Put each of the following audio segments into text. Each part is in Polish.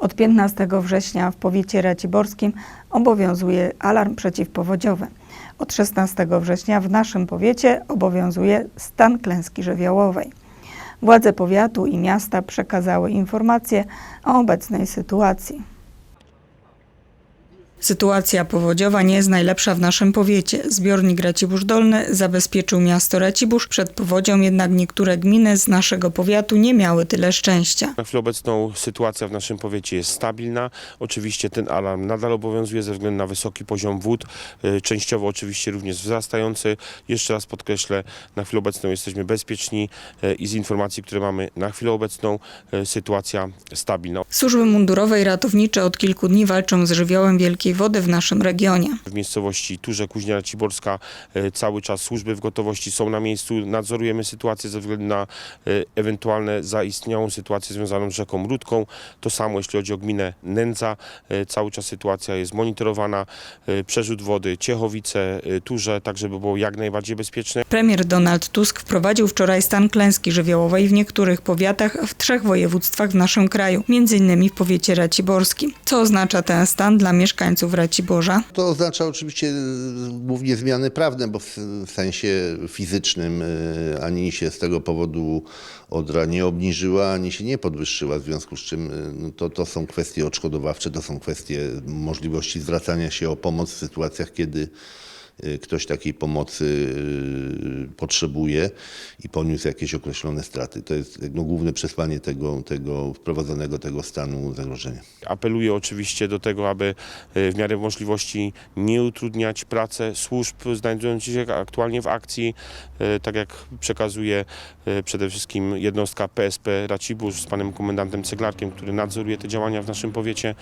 Od 15 września w powiecie raciborskim obowiązuje alarm przeciwpowodziowy. Od 16 września w naszym powiecie obowiązuje stan klęski żywiołowej. Władze powiatu i miasta przekazały informacje o obecnej sytuacji. Sytuacja powodziowa nie jest najlepsza w naszym powiecie. Zbiornik Racibórz Dolny zabezpieczył miasto Racibórz przed powodzią, jednak niektóre gminy z naszego powiatu nie miały tyle szczęścia. Na chwilę obecną sytuacja w naszym powiecie jest stabilna. Oczywiście ten alarm nadal obowiązuje ze względu na wysoki poziom wód, y, częściowo oczywiście również wzrastający. Jeszcze raz podkreślę, na chwilę obecną jesteśmy bezpieczni y, i z informacji, które mamy na chwilę obecną, y, sytuacja stabilna. Służby mundurowe i ratownicze od kilku dni walczą z żywiołem wielkiej wody w naszym regionie. W miejscowości Turze, Kuźnia Raciborska y, cały czas służby w gotowości są na miejscu. Nadzorujemy sytuację ze względu na y, ewentualne zaistniałą sytuację związaną z rzeką Rudką. To samo jeśli chodzi o gminę Nędza. Y, Cały czas sytuacja jest monitorowana. Przerzut wody Ciechowice, Turze, tak żeby było jak najbardziej bezpieczne. Premier Donald Tusk wprowadził wczoraj stan klęski żywiołowej w niektórych powiatach w trzech województwach w naszym kraju, m.in. w powiecie raciborskim. Co oznacza ten stan dla mieszkańców Raciborza? To oznacza oczywiście e, głównie zmiany prawne, bo w sensie fizycznym e, ani się z tego powodu Odra nie obniżyła, ani się nie podwyższyła, w związku z czym e, no to, to są kwestie odszkodowawcze, to są kwestie możliwości zwracania się o pomoc w sytuacjach, kiedy ktoś takiej pomocy e, potrzebuje i poniósł jakieś określone straty. To jest no, główne przesłanie tego, tego wprowadzonego tego stanu zagrożenia. Apeluję oczywiście do tego, aby e, w miarę możliwości nie utrudniać pracę służb znajdujących się aktualnie w akcji. Tak jak przekazuje przede wszystkim jednostka PSP Racibórz z panem komendantem Ceglarkiem, który nadzoruje te działania w naszym powiecie.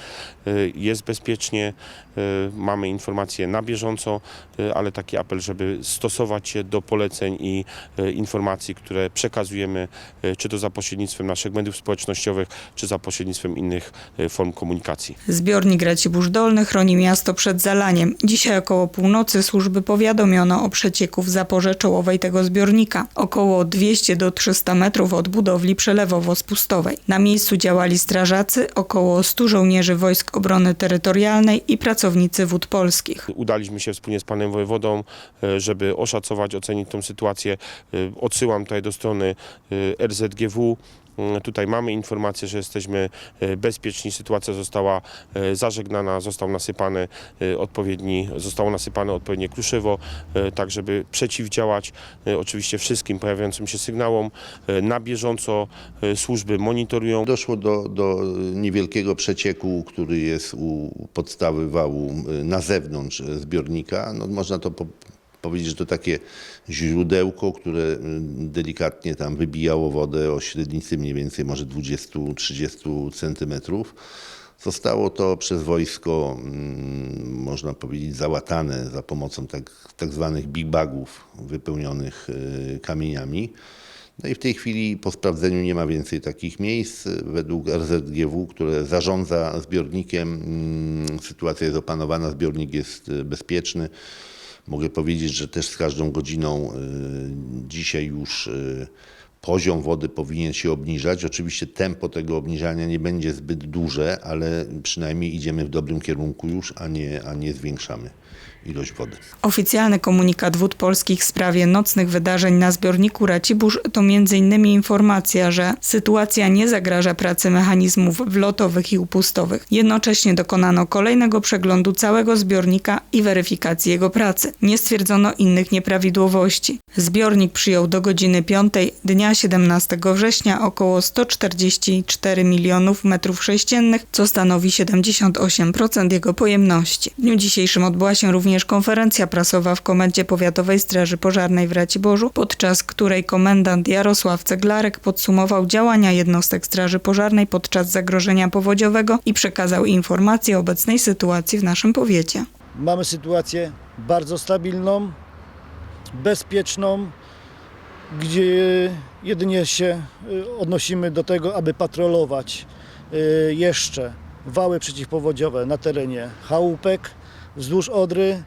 Jest bezpiecznie, mamy informacje na bieżąco, ale taki apel, żeby stosować się do poleceń i e, informacji, które przekazujemy, e, czy to za pośrednictwem naszych mediów społecznościowych, czy za pośrednictwem innych e, form komunikacji. Zbiornik Racibórz Dolny chroni miasto przed zalaniem. Dzisiaj około północy służby powiadomiono o przecieku w zaporze czołowej tego zbiornika. Około 200 do 300 metrów od budowli przelewowo-spustowej. Na miejscu działali strażacy, około 100 żołnierzy Wojsk Obrony Terytorialnej i pracownicy wód polskich. Udaliśmy się wspólnie z panem wojewodą, e, żeby oszacować, ocenić tą sytuację. E, Odsyłam tutaj do strony e, RZGW. E, Tutaj mamy informację, że jesteśmy e, bezpieczni. Sytuacja została e, zażegnana, został nasypany e, odpowiedni, zostało nasypane odpowiednie kruszywo, tak żeby przeciwdziałać oczywiście wszystkim pojawiającym się sygnałom. Na bieżąco służby monitorują Doszło do, do niewielkiego przecieku, który jest u podstawy wału na zewnątrz zbiornika. No, można to po, powiedzieć, że to takie źródełko, które y, delikatnie tam wybijało wodę o średnicy mniej więcej może 20-30 centymetrów. Zostało to przez wojsko, mm, można powiedzieć, załatane za pomocą tak, tak zwanych big bagów wypełnionych y, kamieniami. No i w tej chwili po sprawdzeniu nie ma więcej takich miejsc. Według RZGW, które zarządza zbiornikiem, mm, sytuacja jest opanowana, zbiornik jest y, bezpieczny. Mogę powiedzieć, że też z każdą godziną y, dzisiaj już y, poziom wody powinien się obniżać. Oczywiście tempo tego obniżania nie będzie zbyt duże, ale przynajmniej idziemy w dobrym kierunku już, a nie, a nie zwiększamy ilość wody. Oficjalny komunikat Wód Polskich w sprawie nocnych wydarzeń na zbiorniku Racibórz to m.in. informacja, że sytuacja nie zagraża pracy mechanizmów wlotowych i upustowych. Jednocześnie dokonano kolejnego przeglądu całego zbiornika i weryfikacji jego pracy. Nie stwierdzono innych nieprawidłowości. Zbiornik przyjął do godziny 5 dnia 17 września około 144 milionów metrów sześciennych, co stanowi 78% jego pojemności. W dniu dzisiejszym odbyła się również konferencja prasowa w Komendzie Powiatowej Straży Pożarnej w Raciborzu, podczas której komendant Jarosław Ceglarek podsumował działania jednostek Straży Pożarnej podczas zagrożenia powodziowego i przekazał informacje o obecnej sytuacji w naszym powiecie. Mamy sytuację bardzo stabilną, bezpieczną, gdzie jedynie się y, odnosimy do tego, aby patrolować y, jeszcze wały przeciwpowodziowe na terenie chałupek wzdłuż Odry.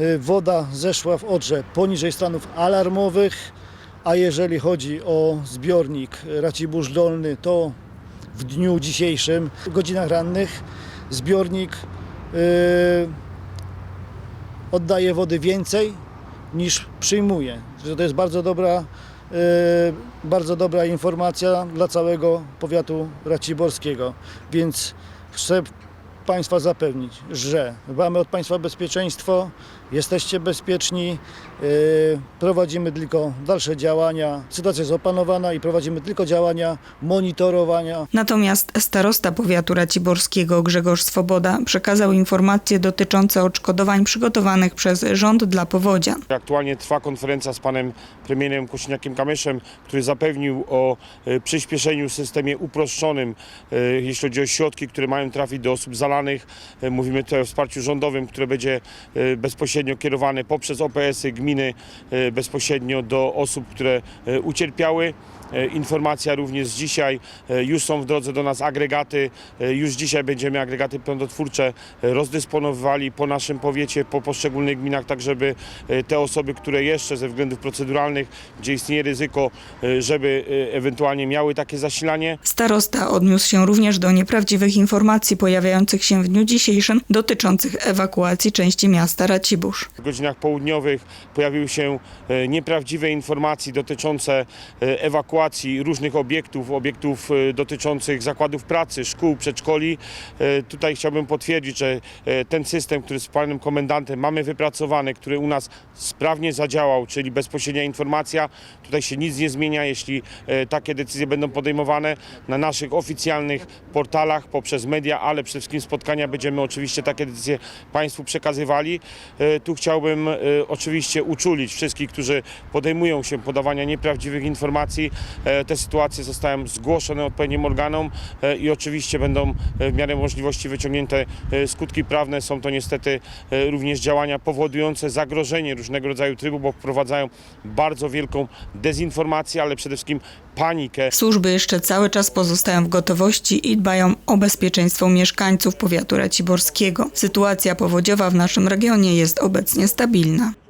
Y, Woda zeszła w Odrze poniżej stanów alarmowych, a jeżeli chodzi o zbiornik Racibórz Dolny, to w dniu dzisiejszym, w godzinach rannych, zbiornik yy, oddaje wody więcej niż przyjmuje. To jest bardzo dobra, yy, bardzo dobra informacja dla całego powiatu raciborskiego. Więc chcę Państwa zapewnić, że dbamy od Państwa bezpieczeństwo, jesteście bezpieczni, yy, prowadzimy tylko dalsze działania. Sytuacja jest opanowana i prowadzimy tylko działania monitorowania Natomiast starosta powiatu raciborskiego Grzegorz Swoboda przekazał informacje dotyczące odszkodowań przygotowanych przez rząd dla powodzian. Aktualnie trwa konferencja z panem premierem Kosiniakiem-Kamyszem, który zapewnił o e, przyspieszeniu w systemie uproszczonym, e, jeśli chodzi o środki, które mają trafić do osób zalanych. Mówimy tutaj o wsparciu rządowym, które będzie e, bezpośrednio kierowane poprzez OPS-y gminy e, bezpośrednio do osób, które e, ucierpiały. E, Informacja również z dzisiaj, e, już są w drodze do nas agregaty, e, już dzisiaj będziemy agregaty prądotwórcze rozdysponowywali po naszym powiecie, po poszczególnych gminach, tak żeby te osoby, które jeszcze ze względów proceduralnych, gdzie istnieje ryzyko, żeby ewentualnie miały takie zasilanie, Starosta odniósł się również do nieprawdziwych informacji pojawiających się w dniu dzisiejszym dotyczących ewakuacji części miasta Racibórz. w godzinach południowych pojawiły się nieprawdziwe informacje dotyczące e, ewakuacji różnych obiektów, obiektów e, dotyczących zakładów pracy, szkół, przedszkoli. E, Tutaj chciałbym potwierdzić, że e, ten system, który z panem komendantem mamy wypracowany, który u nas sprawnie zadziałał, czyli bezpośrednia informacja, tutaj się nic nie zmienia, jeśli takie decyzje będą podejmowane na naszych oficjalnych portalach, poprzez media, ale przede wszystkim spotkania będziemy oczywiście takie decyzje Państwu przekazywali. Tu chciałbym oczywiście uczulić wszystkich, którzy podejmują się podawania nieprawdziwych informacji. E, Te sytuacje zostają zgłoszone odpowiednim organom e, i oczywiście będą e, w miarę możliwości wyciągnięte skutki prawne. Są to niestety również działania powodujące zagrożenie różnego rodzaju trybu, bo wprowadzają bardzo wielką dezinformację, ale przede wszystkim panikę. Służby jeszcze cały czas pozostają w gotowości i dbają o bezpieczeństwo mieszkańców powiatu raciborskiego. Sytuacja powodziowa w naszym regionie jest obecnie stabilna.